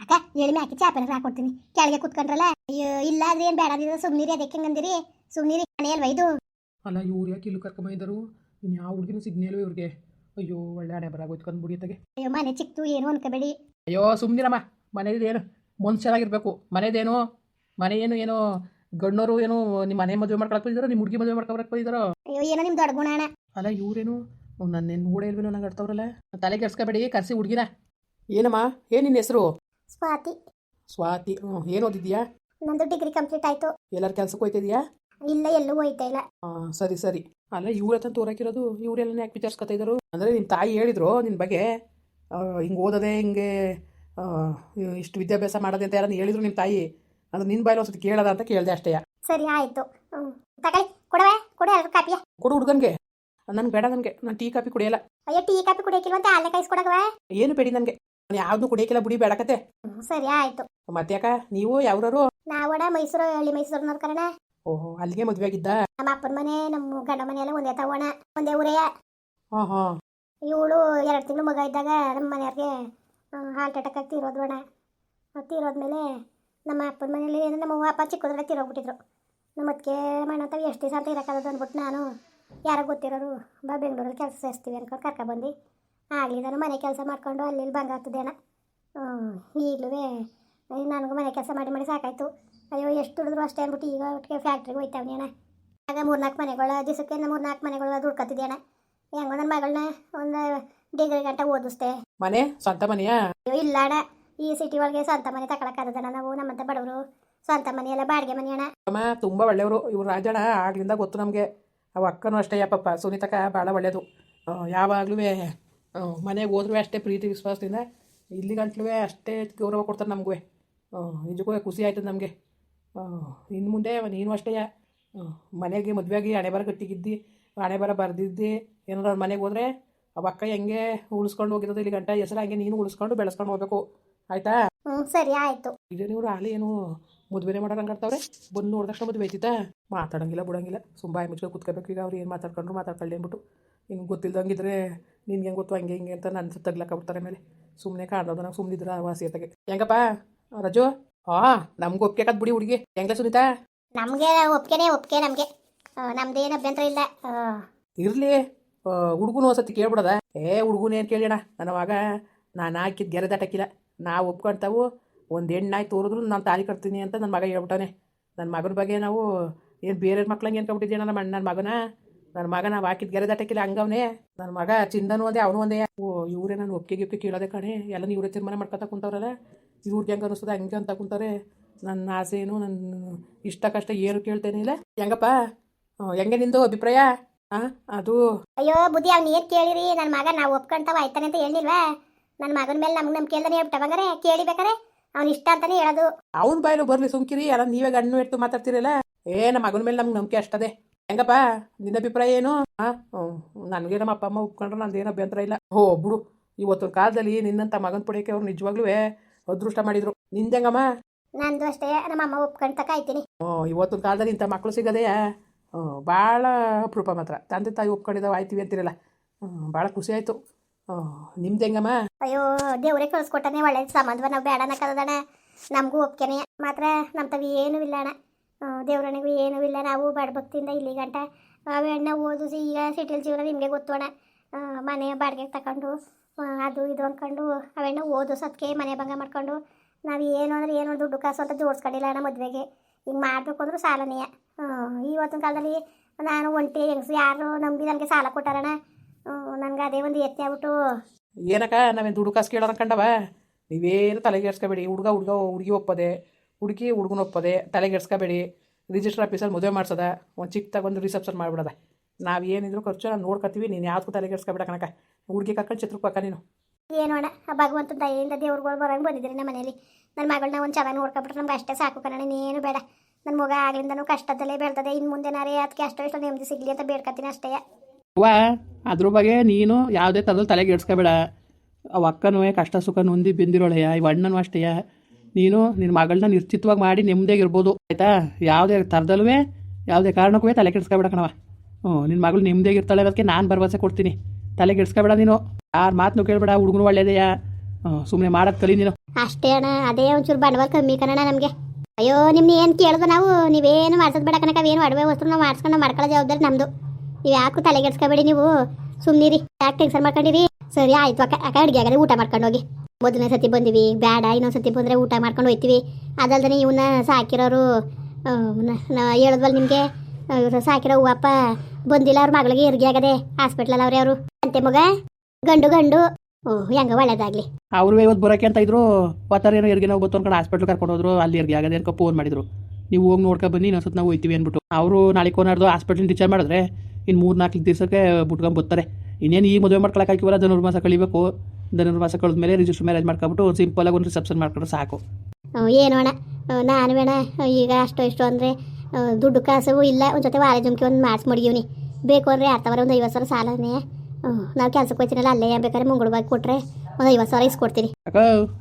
ಅಕ್ಕ ಎಳಿಮೆ ಹಾಕಿ ಚಾಪೆನ ಹಾಕೊಡ್ತೀನಿ ಕೆಳಗೆ ಕುತ್ಕೊಂಡ್ರಲ್ಲ ಅಯ್ಯೋ ಇಲ್ಲ ಆದ್ರೆ ಏನ್ ಬೇಡ ಅಂದಿದ್ರೆ ಸುಮ್ನಿರಿ ಅದಕ್ಕೆ ಹೆಂಗಂದಿರಿ ಸುಮ್ನಿರಿ ಮನೆ ಅಲ್ವಾ ಇದು? ಅಲ್ಲ ಇವ್ರು ಯಾಕೆ ಇಲ್ಲೂ ಕರ್ಕೊಂಬಂದಿದ್ದರು ಇನ್ನು ಯಾವ ಹುಡುಗಿನೂ ಸಿಗ್ನೇಲ್ವ ಇವ್ರಿಗೆ? ಅಯ್ಯೋ ಒಳ್ಳೆ ಹಣೆ ಬರ ಹೋಯ್ತ್ಕೊಂಡು ತಗೆ ಅಯ್ಯೋ ಮನೆ ಚಿಕ್ತು ಏನು ಅನ್ಕೋಬೇಡಿ. ಅಯ್ಯೋ ಸುಮ್ಮನಿರಮ್ಮ ಏನು? ಮನುಷ್ಯರಾಗಿರ್ಬೇಕು. ಮನೇದೇನು ಮನೆ ಏನು ಏನೋ? ಗಣ್ಣೋರು ಏನು ನಿಮ್ಮ ಮನೆ ಮದುವೆ ಮಾಡ್ಕೊಳಕ್ ಬಂದಿದ್ದಾರೋ ನಿಮ್ಮ ಹುಡುಗಿ ಮದುವೆ ಮಾಡ್ಕೊಬರಕ್ ಬಂದಿದ್ದಾರೋ? ಅಯ್ಯೋ ಏನೋ ನಿಮ್ ದೊಡ್ಡ ಗುಣ ಅಣ್ಣ. ಅಲ್ಲ ಇವ್ರೇನು? ನನ್ನ ನೋಡೇ ಇಲ್ವೇನೋ ನಂಗೆ ಅಡ್ತವ್ರಲ್ಲ ತಲೆ ಕೆಡ್ಸ್ಕೊಬೇಡಿ ಕರ್ಸಿ ಹುಡುಗಿನ. ಏನಮ್ಮ? ಏನು ನಿನ್ನ ಹೆಸರು? ಸ್ವಾತಿ. ಸ್ವಾತಿ ಹ್ಞೂ ಏನು ಓದಿದ್ಯಾ ನಂದು ಡಿಗ್ರಿ ಕಂಪ್ಲೀಟ್ ಆಯ್ತು. ಎಲ್ಲರ ಕೆಲ್ಸಕ್ಕೆ ಹೋಯ್ತಿದ್ಯಾ ಇಲ್ಲ ಎಲ್ಲೂ ಹೋಯ್ತಾ ಇಲ್ಲ. ಸರಿ ಸರಿ. ಅಲ್ಲ ಇವ್ರ ಹತ್ರ ತೋರಾಕಿರೋದು ಇವ್ರೆಲ್ಲ ಯಾಕೆ ವಿಚಾರಿಸ್ಕೊತಾ ಇದ್ರು? ಅಂದರೆ ನಿಮ್ಮ ತಾಯಿ ಹೇಳಿದ್ರು ನಿನ್ ಬಗ್ಗೆ ಹಿಂಗೆ ಓದದೆ ಹಿಂಗೆ ಆ, ಇಷ್ಟು ವಿದ್ಯಾಭ್ಯಾಸ ಮಾಡೋದೆ ಅಂತ ಯಾರನ್ನ ಹೇಳಿದ್ರು ನಿಮ್ಮ ತಾಯಿ? ಅಂದ್ರೆ ನಿನ್ ಬಾಯಲ್ಲಿ ಒಂದ್ಸತಿ ಕೇಳದ ಅಂತ ಕೇಳಿದೆ ಅಷ್ಟೇ. ಸರಿ ಆಯ್ತು. ಹ್ಮ್. ತಗೊಳ್ಳಿ ಕೊಡವೆ ಕೊಡ ಎರಡು ಕಾಪಿಯ ಕೊಡು ಹುಡುಗನ್ಗೆ. ನನ್ಗೆ ಬೇಡ ನನಗೆ. ನಾನು ಟೀ ಕಾಫಿ ಕುಡಿಯಲ್ಲ. ಅಯ್ಯೋ ಟೀ ಕಾಪಿ ಕುಡಿಯಕ್ಕಿಲ್ವಂತೆ ಅಲ್ಲೇ ಕಾಯಿಸ್ಕೊಡಗವೆ ಏನು ಬೇಡಿ ನನಗೆ. ನಾನು ಯಾವ್ದು ಕುಡಿಯಕಿಲ್ಲ ಬುಡಿ ಬೇಡಕತ್ತೆ ಹ್ಮ್, ಸರಿ ಆಯ್ತು. ಮತ್ತೆ ಯಾಕ ನೀವು ಯಾವ್ರಾರು ನಾವಡ ಮೈಸೂರು ಹಳ್ಳಿ ಮೈಸೂರಿನವ್ರ ಕಣ ಓಹೋ ಅಲ್ಲಿಗೆ ಮದುವೆ ಆಗಿದ್ದ? ನಮ್ಮ ಅಪ್ಪನ ಮನೆ ನಮ್ಮ ಗಂಡ ಮನೆ ಎಲ್ಲ ಒಂದೇ ತಗೋಣ ಒಂದೇ ಊರೇ. ಹಾಂ ಹಾಂ ಇವಳು ಎರಡು ತಿಂಗಳು ಮಗ ಇದ್ದಾಗ ನಮ್ಮ ಮನೆಯವ್ರಿಗೆ ಹಾರ್ಟ್ ಅಟ್ಯಾಕ್ ಆಗಿ ತೀರೋದ್ವಣ ತೀರೋದ್ಮೇಲೆ ನಮ್ಮ ಅಪ್ಪನ ಮನೇಲಿ ನಮ್ಮ ಅವ್ವ ಅಪ್ಪ ಚಿಕ್ಕದ್ರೆ ತೀರೋಗ್ಬಿಟ್ಟಿದ್ರು. ನಮ್ಮ ಅದಕ್ಕೆ ಮಣ್ಣಂತ ಎಷ್ಟು ದಿವಸ ಅಂತ ಇರೋಕ್ಕಾಗದು ಅಂದ್ಬಿಟ್ಟು ನಾನು ಯಾರೋ ಗೊತ್ತಿರೋರು ಬಾ ಬೆಂಗಳೂರಲ್ಲಿ ಕೆಲಸ ಸೇರಿಸ್ತೀವಿ ಅನ್ಕೊಂಡು ಕರ್ಕೊಬಂದು ಆಗಲಿ ನಾನು ಮನೆ ಕೆಲಸ ಮಾಡ್ಕೊಂಡು ಅಲ್ಲಿ ಅಣ್ಣ ಆಗ್ತದೇನ ಈಗಲೂ ನನಗೂ ಮನೆ ಕೆಲಸ ಮಾಡಿ ಮಾಡಿ ಸಾಕಾಯ್ತು. ಅಯ್ಯೋ ಎಷ್ಟು ದುಡಿದ್ರು ಅಷ್ಟೇ ಅಂದ್ಬಿಟ್ಟು ಈಗ ಒಟ್ಟಿಗೆ ಫ್ಯಾಕ್ಟ್ರಿಗೆ ಹೋಯ್ತಾವ್ನಿ ಅಣ್ಣ. ಆಗ ಮೂರ್ನಾಲ್ಕು ಮನೆಗಳ ದಿವಸಕ್ಕೆ ಮೂರ್ನಾಲ್ಕು ಮನೆಗಳ ಅಣ್ಣ ಹೆಂಗೋ ನನ್ನ ಮಗಳನ್ನ ಒಂದು ಡಿಗ್ರಿ ಗಂಟೆ ಓದಿಸ್ದೆ. ಮನೆ ಸ್ವಂತ ಮನೆಯಾ? ಅಯ್ಯೋ ಇಲ್ಲ ಅಣ್ಣ. ಈ ಸಿಟಿ ಒಳಗೆ ಸ್ವಂತ ಮನೆ ತಗೊಳಕ್ಕಾಗದಣ್ಣ ನಾವು ನಮ್ಮಂತ ಬಡವರು. ಸ್ವಂತ ಮನೆ ಎಲ್ಲ ಬಾಡಿಗೆ ಮನೆ ಅಣ್ಣ. ಅಮ್ಮ ತುಂಬ ಒಳ್ಳೆಯವರು. ಇವ್ರು ರಾಜಣ್ಣ ಆಗ್ಲಿಂದ ಗೊತ್ತು ನಮಗೆ. ಅವ ಅಕ್ಕನೂ ಅಷ್ಟೇ ಯಪ್ಪಪ್ಪ ಸುನೀತಕ್ಕ ಭಾಳ ಒಳ್ಳೆಯದು ಯಾವಾಗಲೂ ಮನೆಗೆ ಹೋದ್ರೂ ಅಷ್ಟೇ ಪ್ರೀತಿ ವಿಶ್ವಾಸದಿಂದ. ಇಲ್ಲಿ ಗಂಟ್ಲೂ ಅಷ್ಟೇ ಗೌರವ ಕೊಡ್ತಾರೆ ನಮಗೂ ನಿಜಕ್ಕೂ ಖುಷಿ ಆಯ್ತದೆ ನಮಗೆ. ಇನ್ನು ಮುಂದೆ ನೀನು ಅಷ್ಟೇ ಮನೆಗೆ ಮದುವೆಯಾಗಿ ಹಣೆ ಬರ ಕಟ್ಟಿಗಿದ್ದಿ ಹಣೆ ಬರ ಬರೆದಿದ್ದಿ ಏನಾದ್ರು ಅವ್ರ ಮನೆಗೆ ಹೋದ್ರೆ ಅವ ಅಕ್ಕ ಹೆಂಗೆ ಉಳಿಸ್ಕೊಂಡು ಹೋಗಿರೋದು ಇಲ್ಲಿ ಗಂಟ ಹೆಸರು ಹಂಗೆ ನೀನು ಉಳಿಸ್ಕೊಂಡು ಬೆಳೆಸ್ಕೊಂಡು ಹೋಗ್ಬೇಕು. ಆಯ್ತಾ? ಹ್ಞೂ ಸರಿ ಆಯಿತು. ಇದೇನಿವ್ರು ಹಾಲಿ ಏನು ಮದುವೆನೇ ಮಾಡೋರು ಹಂಗಾಡ್ತಾವ್ರೆ ಬಂದು ನೋಡಿದಷ್ಟು ಮದುವೆ ಐತಿತಾ ಮಾತಾಡಂಗಿಲ್ಲ ಬಿಡಂಗಿಲ್ಲ. ಸುಂಬಾಯಿ ಮುಚ್ಕೊಂಡು ಕುತ್ಕೋಬೇಕು. ಈಗ ಅವ್ರು ಏನು ಮಾತಾಡ್ಕೊಂಡ್ರು ಮಾತಾಡ್ಕೊಳ್ಳಿ ಅಂದ್ಬಿಟ್ಟು. ಹಿಂಗೆ ಗೊತ್ತಿಲ್ದಂಗಿದ್ರೆ ನಿನ್ಗೆ ಹೆಂಗೆ ಗೊತ್ತು ಹಂಗೆ ಹಿಂಗೆ ಅಂತ ನನ್ನ ತಗ್ಲಕ್ಕಾಗ್ಬಿಡ್ತಾರೆ ಮೇಲೆ ಸುಮ್ಮನೆ ಕಾಣೋದು ನಾವು ಸುಮ್ಮನಿದ್ರ ವಾಸಿಯತೆಗೆ ಹೆಂಗಪ್ಪ? ರಜು? ಹಾ ನಮ್ಗೆ ಒಪ್ಕೇಕತ್ ಬಿಡಿ ಹುಡುಗಿ. ಹೆಂಗ್ಲ ಸುನೀತಾ? ನಮಗೆ ಒಪ್ಕೆನೇ ಒಪ್ಕೆ ನಮಗೆ. ನಮ್ದೇನು ಅಭ್ಯಂತರ ಇಲ್ಲ. ಇರಲಿ. ಹುಡುಗನು ಒಂದ್ಸತಿ ಕೇಳ್ಬಿಡದ. ಏ ಹುಡುಗನ ಏನು ಕೇಳಿಣ ನನ್ನ ಮಗ ನಾನು ಹಾಕಿದ ಗೆರೆ ದಾಟಕ್ಕಿಲ್ಲ ನಾವು ಒಪ್ಕೊಳ್ತಾವು ಒಂದು ಹೆಣ್ಣಾಯ್ತು ತೋರಿದ್ರು ನಾನು ತಾಲಿ ಕಟ್ತೀನಿ ಅಂತ ನನ್ನ ಮಗ ಹೇಳ್ಬಿಟ್ಟಾನೆ. ನನ್ನ ಮಗನ ಬಗ್ಗೆ ನಾವು ಏನು ಬೇರೆ ಮಕ್ಳಂಗೆ ಅನ್ಕೊಬಿಟ್ಟಿದ್ದೀನ ನಮ್ಮ ಅಣ್ಣ ನನ್ನ ಮಗನ? ನನ್ನ ಮಗ ನಾವು ಹಾಕಿದ ಗೆರೆ ದಾಟಕ್ಕಿಲ್ಲ ಹಂಗವನೇ. ನನ್ನ ಮಗ ಚಿಂದನು ಒಂದೇ ಅವನು ಒಂದೇ ಓ ಇವರೇ ನಾನು ಒಪ್ಪಿಗೆ ಗಿಪ್ಪಿಗೆ ಕೇಳೋದೆ ಕಣೆ. ಎಲ್ಲ ಇವರೇ ತೀರ್ಮಾನ ಮಾಡ್ಕೊತಾ ಕುಂತವ್ರಲ್ಲ. ಇವ್ರಿಗೆ ಹೆಂಗೆ ಅನಿಸ್ತದೆ ಹಂಗೆ ಅಂತ ಕುಂತಾರೆ. ನನ್ನ ಆಸೆ ಏನು ನನ್ನ ಇಷ್ಟ ಕಷ್ಟ ಏನು ಕೇಳ್ತೇನೆ ಇಲ್ಲ. ಹೆಂಗಪ್ಪ? ಹೆಂಗೆ ನಿಂದು ಅಭಿಪ್ರಾಯ? ಆ ಅದು. ಅಯ್ಯೋ ಬುದ್ಧಿ ಅವ್ನು ಏನು ಕೇಳಿರಿ? ನನ್ನ ಮಗ ನಾವು ಒಪ್ಕೊಂತಾವ ಆಯ್ತಾನೆ ಅಂತ ಹೇಳಿಲ್ವಾ? ನನ್ನ ಮಗನ ಮೇಲೆ ನಮ್ಗೆ ನಮ್ಗೆ ಕೇಳ್ದಾನೆ ಹೇಳ್ಬಿಟ್ಟ ಬಂಗಾರೆ ಕೇಳಿಬೇಕಾರೆ ಅವ್ನು ಇಷ್ಟ ಅಂತಾನೆ ಹೇಳೋದು. ಅವ್ನ ಬಾಯಲು ಬರ್ಲಿ ಸುಮ್ಕಿರಿ ಎಲ್ಲ ನೀವೇ ಗಣ್ಣು ಇಟ್ಟು ಮಾತಾಡ್ತಿರಲ್ಲ. ಏ ನಮ್ಮ ಮಗನ ಮೇಲೆ ನಮ್ಗೆ ನಂಬಿಕೆ ಅಷ್ಟದೆ. ಹೆಂಗಪ್ಪ? ನಿನ್ನ ಅಭಿಪ್ರಾಯ ಏನು? ಹಾಂ ನನಗೆ ನಮ್ಮ ಅಪ್ಪ ಅಮ್ಮ ಒಪ್ಕೊಂಡ್ರೆ ನಂದೇನು ಅಭ್ಯಂತರ ಇಲ್ಲ. ಹೋ ಬಿಡು. ಇವತ್ತೊಂದು ಕಾಲದಲ್ಲಿ ನಿನ್ನಂತ ಮಗನ ಪಡೆಯೋಕೆ ಅವ್ರು ನಿಜವಾಗ್ಲೂ ಅದೃಷ್ಟ ಮಾಡಿದ್ರು. ನಿಂದೆಂಗಮ್ಮ ನಂದು ಅಷ್ಟೇ ನಮ್ಮ ಅಮ್ಮ ಒಪ್ಕೊಂಡ್ತಕ ತಕಾಯ್ತೀನಿ. ಹ್ಞೂ ಇವತ್ತೊಂದು ಕಾಲದಲ್ಲಿ ಇಂಥ ಮಕ್ಕಳು ಸಿಗದೆಯಾ ಹ್ಞೂ ಭಾಳ ಅಪರೂಪ ಮಾತ್ರ. ತಂದೆ ತಾಯಿ ಒಪ್ಕೊಂಡಿದ್ದಾವೆ ಆಯ್ತೀವಿ ಅಂತಿರಲ್ಲ. ಹ್ಞೂ ಭಾಳ ಖುಷಿ ಆಯಿತು. ಹ್ಞೂ ನಿಮ್ದು ಹೆಂಗಮ್ಮ? ಅಯ್ಯೋ ದೇವ್ರೇ ಕಳ್ಸ್ಕೊಟ್ಟನೆ ಒಳ್ಳೆ ಸಂಬಂಧವ ನಾವು ಬೇಡ ಅನ್ನಕ್ಕದಣ ನಮಗೂ ಒಪ್ಕೆನೆ ಮಾತ್ರ ನಮ್ಮ ತವಿ ಏನೂ ಇಲ್ಲ ಅಣ್ಣ. ದೇವ್ರನಿಗೂ ಏನೂ ಇಲ್ಲ. ನಾವು ಬಡಭಕ್ತಿಯಿಂದ ಇಲ್ಲಿ ಗಂಟ ಅವೆಣ್ಣ ಓದಿಸಿ ಈಗ ಸಿಟಿಲ್ ಜೀವನ ನಿಮಗೆ ಗೊತ್ತೋಣ ಅಣ್ಣ. ಮನೆ ಬಾಡಿಗೆ ತಗೊಂಡು ಅದು ಇದು ಅಂದ್ಕೊಂಡು ಅವೆಣ್ಣ ಓದಿಸೋದಕ್ಕೆ ಮನೆ ಭಂಗ ಮಾಡ್ಕೊಂಡು, ನಾವು ಏನು ಅಂದ್ರೆ ಏನು ದುಡ್ಡು ಕಾಸು ಅಂತ ಜೋಡಿಸ್ಕೊಂಡಿಲ್ಲ ಅಣ್ಣ ಮದುವೆಗೆ. ಹಿಂಗೆ ಮಾಡಬೇಕು ಅಂದ್ರೂ ಸಾಲನೇ ಇವತ್ತಿನ ಕಾಲದಲ್ಲಿ ನಾನು ಒಂಟಿ ಹೆಂಗಸು, ಯಾರು ನಂಬಿ ನನಗೆ ಸಾಲ ಕೊಟ್ಟಾರಣ ನನಗೆ ಅದೇ ಒಂದು ಎತ್ತಿ ಆಗ್ಬಿಟ್ಟು, ಏನಕ್ಕ ನಾವೇನು ದುಡ್ಡು ಕಾಸು ಕೇಳೋಣ ಕಂಡವ ನೀವೇನು ತಲೆಗೆಡ್ಸ್ಕೊಬೇಡಿ ಹುಡುಗ ಹುಡುಗ ಹುಡುಗಿ ಒಪ್ಪದೆ. ಹುಡುಗಿ ಹುಡುಗನ ಒಪ್ಪದೆ ತಲೆಗೆಡ್ಸ್ಕೊಬೇಡಿ ರಿಜಿಸ್ಟರ್ ಆಫೀಸಲ್ಲಿ ಮದುವೆ ಮಾಡ್ಸದ ಒಂದು ಚಿಕ್ಕ ತಗೊಂದು ರಿಸೆಪ್ಷನ್ ಮಾಡಿಬಿಡದ. ನಾವು ಏನಿದ್ರು ಖರ್ಚು ನಾವು ನೋಡ್ಕೊತೀವಿ ನೀನು ಯಾವ್ದಕ್ಕೂ ತಲೆಗೆಡ್ಸ್ಕೊಬೇಡ ಕಣಕ ಹುಡುಗಿ ಕರ್ಕೊಂಡು ಚಿತ್ರಕ್ಕೆ ನೀನು. ಏನು ಅಣ್ಣ ಆ ಭಗವಂತನ ದಯೆಯಿಂದ ದೇವ್ರುಗಳು ಬರೋಂಗೆ ಬಂದಿದ್ದೀರಿ ನಮ್ಮ ಮನೇಲಿ. ನನ್ನ ಮಗಳನ್ನ ಒಂದು ಚೆನ್ನಾಗಿ ನೋಡ್ಕೊಬಿಟ್ರೆ ನಮ್ಗೆ ಅಷ್ಟೇ ಸಾಕು ಕಣ ನೀನು ಬೇಡ. ನನ್ನ ಮಗ ಆಗ್ಲಿಂದನೂ ಕಷ್ಟದಲ್ಲೇ ಬೆಳ್ತದೆ ಇನ್ನು ಮುಂದೆ ನಾರೇ ಅದಕ್ಕೆ ಅಷ್ಟೋ ಇಷ್ಟೋ ನೆಮ್ಮದಿ ಸಿಗಲಿ ಅಂತ ಬೇಡ್ಕತ್ತೀನಿ ಅಷ್ಟೇ. ವಾ ಅದ್ರ ಬಗ್ಗೆ ನೀನು ಯಾವುದೇ ಥರದಲ್ಲಿ ತಲೆಗೆ ಇಡ್ಸ್ಕೊಬೇಡ ಅವ ಅಕ್ಕನೂ ಕಷ್ಟ ಸುಖ ನೊಂದಿ ಬಿಂದಿರೋಳೆಯ ಇವ ಅಣ್ಣನೂ ಅಷ್ಟೇಯ ನೀನು ನಿನ್ನ ಮಗಳನ್ನ ನಿರ್ಚಿತವಾಗಿ ಮಾಡಿ ನೆಮ್ಮದಿಯಾಗಿರ್ಬೋದು ಆಯ್ತಾ? ಯಾವುದೇ ಥರದಲ್ಲೂ ಯಾವುದೇ ಕಾರಣಕ್ಕೂ ತಲೆ ಕೆಡ್ಸ್ಕೊಬೇಡ ಕಣವ ಹ್ಞೂ, ನಿನ್ನ ಮಗಳು ನೆಮ್ಮದಿಯಾಗಿರ್ತಾಳೆ ಅದಕ್ಕೆ ನಾನು ಭರವಸೆ ಕೊಡ್ತೀನಿ. ತಲೆ ಕೆಡ್ಸ್ಕೊಬೇಡ ನೀನು. ಯಾರ ಮಾತನ್ನು ಕೇಳಬೇಡ, ಹುಡುಗನು ಒಳ್ಳೇದೆಯಾ? ಸುಮ್ಮನೆ ಮಾಡೋದು ಕಲಿ ನೀನು. ಅಷ್ಟೇ ಅಣ್ಣ, ಅದೇ ಒಂಚೂರು ಬಂಡವಾಳ ಕಮ್ಮಿ ಕಣಣ್ಣ ನಮಗೆ. ಅಯ್ಯೋ, ನಿಮ್ನ ಏನು ಕೇಳಿದ್ರು ನಾವು? ನೀವೇನು ಮಾಡ್ಸೋದು ಬೇಡ ಕಣಕ ಏನು ಅಡವೆ ವಸ್ತು ನಾವು ಮಾಡ್ಸ್ಕೊಂಡು ಮಾಡ್ಕೊಳ್ಳೋ ಜವಾಬ್ದಾರಿ ನಮ್ದು. ನೀವು ತಲೆ ಕೆಡ್ಸ್ಕೊಬೇಡಿ ನೀವು? ಸುಮ್ಮನಿರಿ ಯಾಕೆ ಟೆನ್ಷನ್ ಮಾಡ್ಕೊಂಡಿರಿ? ಸರಿ, ಆಯ್ತು ಅಕ್ಕ ಅಕ್ಕ, ಅಡುಗೆ ಆಗದೆ ಊಟ ಮಾಡ್ಕೊಂಡು ಹೋಗಿ. ಮೊದಲನೇ ಸತಿ ಬಂದಿವಿ. ಬೇಡ ಇನ್ನೊಂದು ಸತಿ ಬಂದರೆ ಊಟ ಮಾಡ್ಕೊಂಡು ಹೋಯ್ತೀವಿ. ಅದಲ್ದೇ ಇವನ್ನ ಸಾಕಿರೋರು ಹೇಳಿದ್ವಲ್ಲ ನಿಮಗೆ? ಸಾಕಿರೋ ಹೂವಪ್ಪ ಬಂದಿಲ್ಲ, ಅವ್ರ ಮಗಳಿಗೆ ಹೆರಿಗೆ ಆಗದೆ ಹಾಸ್ಪಿಟ್ಲಲ್ಲಿ ಅವ್ರೆ ಅವರು ಅಂತೆ ಮಗ? ಗಂಡು ಗಂಡು. ಓಹ್ ಹೆಂಗ ಒಳ್ಳೇದಾಗ್ಲಿ. ಅವ್ರು ಇವತ್ತು ಬರೋಕೆ ಅಂತ ಇದ್ರು ಏನೋ ಹೆರಿಗೆ ನಾವು ಗೊತ್ತು ಕಡೆ ಹಾಸ್ಪಿಟ್ಲ್ ಕರ್ಕೊಂಡು ಹೋದ್ರು, ಅಲ್ಲಿ ಇರ್ಗಿ ಆಗದೆ ಅನ್ಕೊ ಫೋನ್ ಮಾಡಿದ್ರು. ನೀವು ಹೋಗಿ ನೋಡ್ಕೊ ಬನ್ನಿ ಇನ್ನೊಂದ್ಸತಿ ನಾವು ಹೋಯ್ತೀವಿ ಅಂದ್ಬಿಟ್ಟು. ಅವರು ನಾಳೆ ಕೋನಾರ್ದು ಹಾಸ್ಪಿಟ್ಲಿಂದ ಡಿಚಾರ್ಜ್ ಮಾಡಿದ್ರೆ ಇನ್ನು ಮೂರು ನಾಲ್ಕು ದಿವಸಕ್ಕೆ ಬಿಟ್ಕೊಂಡು ಬರ್ತಾರೆ ಇನ್ನೇನು ಈ ಮದುವೆ ಮಾಡ್ಕೊಳಕ್ಕೆ ಹಾಕಿವಲ್ಲ ಧನುರ್ಮಾಸ ಕಳಿಬೇಕು. ಧನುರ್ಮಾಸ ಕಳೆದ್ಮೇಲೆ ರಿಜಿಸ್ಟರ್ ಮ್ಯಾರೇಜ್ ಮಾಡ್ಕೊಬಿಟ್ಟು ಆಗಿ ಒಂದು ರಿಸೆಪ್ಷನ್ ಮಾಡ್ಕೊಂಡ್ರೆ ಸಾಕು. ಏನು ಅಣ್ಣ ನಾನು ಬೇಡ ಈಗ ಅಷ್ಟು ಇಷ್ಟು ಅಂದರೆ ದುಡ್ಡು ಕಾಸು ಇಲ್ಲ ಒಂದು ಜೊತೆ ವಾರ ಜುಮ್ಕಿ ಒಂದು ಮಾಡಿಸಿ ಮಡಗಿವ್ನಿ ಬೇಕು ಅಂದರೆ ಅರ್ಥವರೆ ಒಂದು ಐವತ್ತು ಸಾವಿರ ಸಾಲನೇ. ನಾವು ಕೆಲಸಕ್ಕೆ ಹೋಗ್ತೀನಲ್ಲ ಅಲ್ಲೇ ಬೇಕಾದ್ರೆ ಮುಂಗುಳ್ಬಾಗಿ ಕೊಟ್ಟರೆ ಒಂದು ಐವತ್ತು ಸಾವಿರ ಇಸ್ಕೊಡ್ತೀನಿ. ಯಾಕ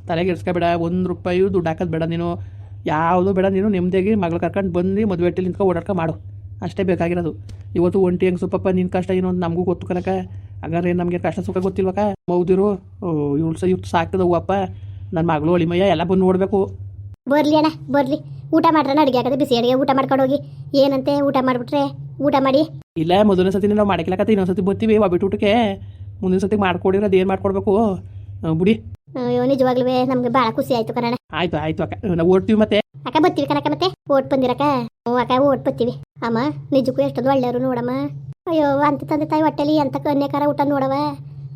ತಲೆಗೆ ಇಡ್ಸ್ಕೊಬೇಡ ಒಂದು ರೂಪಾಯಿ ದುಡ್ಡು ಹಾಕೋದು ಬೇಡ ನೀನು. ಯಾವುದು ಬೇಡ ನೀನು ನೆಮ್ಮದಿಯಾಗಿ ಮಗಳು ಕರ್ಕೊಂಡು ಬಂದು ಮದುವೆ ಹಟ್ಟಿಲಿ ನಿಂತ್ಕೊ ಓಡಾಡ್ಕೊ ಮಾಡು. ಅಷ್ಟೇ ಬೇಕಾಗಿರೋದು. ಇವತ್ತು ಒಂಟಿ ಹೆಂಗೆ ಸುಪ್ಪಪ್ಪ ನಿನ್ನ ಕಷ್ಟ ಏನು ಅಂತ ನಮಗೂ ಗೊತ್ತು ಕನಕ ಹಾಗಾದ್ರೆ ನಮಗೆ ಕಷ್ಟ ಸುಖ ಗೊತ್ತಿಲ್ವಕ್ಕ? ಮೌದಿರು ಇವಳು ಸ ಇವ್ರು ಸಾಕ್ತದ ಹೂವಪ್ಪ ನನ್ನ ಮಗಳು ಅಳಿಮಯ್ಯ ಎಲ್ಲ ಬಂದು ನೋಡಬೇಕು. ಬರಲಿ ಅಣ್ಣ ಬರ್ಲಿ. ಊಟ ಮಾಡ್ರಣ್ಣ ಅಡುಗೆ ಆಗದೆ ಬಿಸಿ ಅಡುಗೆ ಊಟ ಮಾಡ್ಕೊಂಡು ಹೋಗಿ ಏನಂತೆ ಊಟ ಮಾಡಿಬಿಟ್ರೆ? ಊಟ ಮಾಡಿ. ಇಲ್ಲ ಮೊದಲನೇ ಸತಿ ನಾವು ಮಾಡಕ್ಲಕತ್ತ ಇನ್ನೊಂದು ಸತಿ ಬರ್ತೀವಿ ಒಬ್ಬಿಟ್ಟು ಊಟಕ್ಕೆ. ಮುಂದಿನ ಸತಿ ಮಾಡ್ಕೊಡಿದ್ರೆ ಅದೇನು ಮಾಡ್ಕೊಡ್ಬೇಕು? ಬುಡಿ ಬಿಡಿ. ಅಯ್ಯೋ ನಿಜವಾಗ್ಲೂ ನಮ್ಗೆ ಭಾಳ ಖುಷಿ ಆಯ್ತು ಕಣ ಆಯ್ತು ಆಯ್ತು ಅಕ್ಕ. ನಾವು ಓಡ್ತೀವಿ ಮತ್ತೆ. ಅಕ್ಕ ಬರ್ತೀವಿ ಕಣಕ್ಕ ಮತ್ತೆ. ಓಟ್ ಬಂದಿರಕ್ಕ. ಹ್ಞೂ ಅಕ್ಕ ಓಟ್ ಬರ್ತೀವಿ. ಅಮ್ಮ ನಿಜಕ್ಕೂ ಎಷ್ಟೊಂದು ಒಳ್ಳೆಯವರು ನೋಡಮ್ಮ. ಅಯ್ಯೋ, ಅಂತ ತಂದೆ ತಾಯಿ ಹೊಟ್ಟೆಲಿ ಎಂತ ಕನ್ಯಾಕಾರ ಊಟ ನೋಡವ?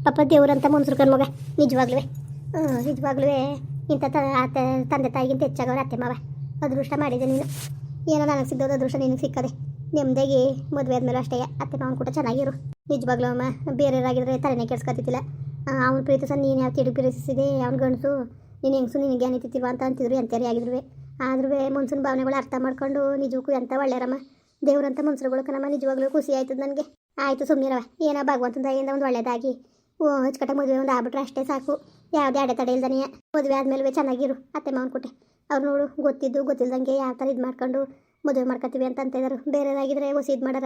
ಪಾಪ ದೇವ್ರಂತ ಮುನ್ಸುರ್ಕನ್ ಕಣ್ಮಗ ನಿಜವಾಗ್ಲೂ ಹ್ಞೂ ನಿಜವಾಗ್ಲೂ ಇಂಥ ತ ಆತ ತಂದೆ ತಾಯಿಗಿಂತ ಹೆಚ್ಚಾಗವ್ರ ಅತ್ತೆ ಮಾವ. ಅದೃಷ್ಟ ಮಾಡಿದೆ ನೀನು. ಏನೋ ನನಗೆ ಸಿಗ್ದೋದು ಅದೃಷ್ಟ ನಿನಗೆ ಸಿಕ್ಕದೆ. ನೆಮ್ಮದಿಯಾಗಿ ಮದುವೆ ಆದ್ಮೇಲೆ ಅಷ್ಟೇ. ಅತ್ತೆ ಮಾವನ ಕೂಡ ಚೆನ್ನಾಗಿರು. ನಿಜವಾಗ್ಲೂ ಅಮ್ಮ, ಬೇರೆಯವರಾಗಿದ್ರೆ ತಲೆನೇ ಕೆಡ್ಸ್ಕೊತಿದ್ದಿಲ್ಲ. ಅವ್ನ ಪ್ರೀತಿಸ ನೀನು ಯಾವ ತಿಡುಗು ಪ್ರೀತಿಸಿದೆ? ಅವ್ನ ಗಂಡಸು, ನೀನು ಹೆಂಗಸು, ನಿನಗೆ ಅನಿತಿಲ್ವ ಅಂತ ಅಂತಿದ್ರು ಎಂತರೇ ಆಗಿದ್ರು ಆದ್ರೂ ಮನ್ಸೂನ್ ಭಾವನೆಗಳು ಅರ್ಥ ಮಾಡ್ಕೊಂಡು ನಿಜಕ್ಕೂ ಎಂಥ ಒಳ್ಳೆಯರಮ್ಮ. ದೇವ್ರಂತ ಮನ್ಸರುಗಳು ಕಣಮ್ಮ, ನಿಜವಾಗ್ಲೂ ಖುಷಿ ಆಯ್ತದ ನನಗೆ. ಆಯಿತು ಸುಮ್ಮನಿರವ ಏನೋ ಭಗವಂತನ ದಯಿಂದ ಒಂದು ಒಳ್ಳೇದಾಗಿ. ಓ, ಅಚ್ಚುಕಟ್ಟಾಗಿ ಮದುವೆ ಒಂದು ಆಗ್ಬಿಟ್ರೆ ಅಷ್ಟೇ ಸಾಕು. ಯಾವುದೇ ಅಡೆತಡೆ ಇಲ್ದನೆಯ ಮದುವೆ ಆದಮೇಲೆ ಚೆನ್ನಾಗಿರು. ಅತ್ತೆ ಮಾವನ ಕೊಟ್ಟೆ. ಅವ್ರು ನೋಡು, ಗೊತ್ತಿದ್ದು, ಗೊತ್ತಿಲ್ದಂಗೆ ಯಾವ ಥರ ಇದು ಮಾಡ್ಕೊಂಡು ಮದುವೆ ಮಾಡ್ಕೊತೀವಿ ಅಂತ ಅಂತಿದ್ದಾರೆ ಬೇರೆದಾಗಿದ್ರೆ ಹೊಸ ಇದು ಮಾಡಾರ?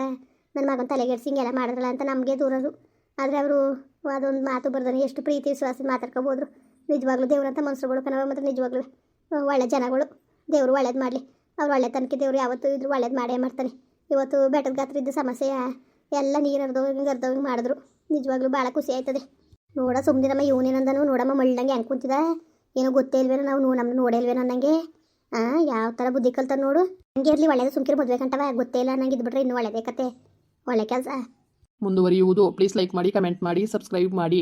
ನನ್ನ ಮಗನ ತಲೆಗೆಡ್ಸಿ ಹಿಂಗೆಲ್ಲ ಮಾಡಿದ್ರಲ್ಲ ಅಂತ ನಮಗೆ ದೂರರು. ಆದರೆ ಅವರು ಅದೊಂದು ಮಾತು ಬರ್ದಾನೆ, ಎಷ್ಟು ಪ್ರೀತಿ, ವಿಶ್ವಾಸ ಮಾತಾಡ್ಕೊಬೋದ್ರು. ನಿಜವಾಗ್ಲೂ ದೇವ್ರಂತ ಮನಸ್ಸುಗಳು ಕಣವ ಮಾತ್ರ ನಿಜವಾಗ್ಲೂ ಒಳ್ಳೆ ಜನಗಳು. ದೇವರು ಒಳ್ಳೇದು ಮಾಡಲಿ. ಅವ್ರು ಒಳ್ಳೆ ತನಕ ದೇವ್ರು ಯಾವತ್ತೂ ಇದ್ರು ಒಳ್ಳೇದು ಮಾಡೇ ಮಾಡ್ತಾನೆ ಇವತ್ತು ಬೆಟ್ಟದ ಗಾತ್ರ ಇದ್ದ ಸಮಸ್ಯೆ, ಎಲ್ಲ ನೀರು ಹರಿದೋಗಿ ಹರಿದೋಗಿ ಮಾಡಿದ್ರು. ನಿಜವಾಗ್ಲೂ ಭಾಳ ಖುಷಿ ಆಯ್ತದೆ. ನೋಡ ಸುಮ್ಮನಿರಮ್ಮ ಇವನೇನಂದನು ನೋಡಮ್ಮ ಮಳ್ಳಂಗೆ ಹೆಂಗೆ ಕುಂತಿದ. ಏನೋ ಗೊತ್ತೇ ಇಲ್ವೇನ ನಾವು ನೋ ನಮ್ಮನ್ನು ನೋಡೇಲ್ವೇನ ನನಗೆ ಹಾಂ ಯಾವ ಥರ ಬುದ್ಧಿ ಕಲ್ತಾರ ನೋಡು. ಹಂಗೆ ಇರಲಿ, ಒಳ್ಳೇದು ಸುಮ್ಕಿರು ಮದುವೆ ಕಂಟವ ಗೊತ್ತೇ ಇಲ್ಲ ನಂಗೆ ಇದ್ಬಿಟ್ರೆ ಇನ್ನೂ ಒಳ್ಳೆಯದೇ ಕತೆ. ಒಳ್ಳೆ ಕೆಲಸ. ಮುಂದುವರಿಯುವುದು ಪ್ಲೀಸ್ ಲೈಕ್ ಮಾಡಿ ಕಮೆಂಟ್ ಮಾಡಿ ಸಬ್ಸ್ಕ್ರೈಬ್ ಮಾಡಿ.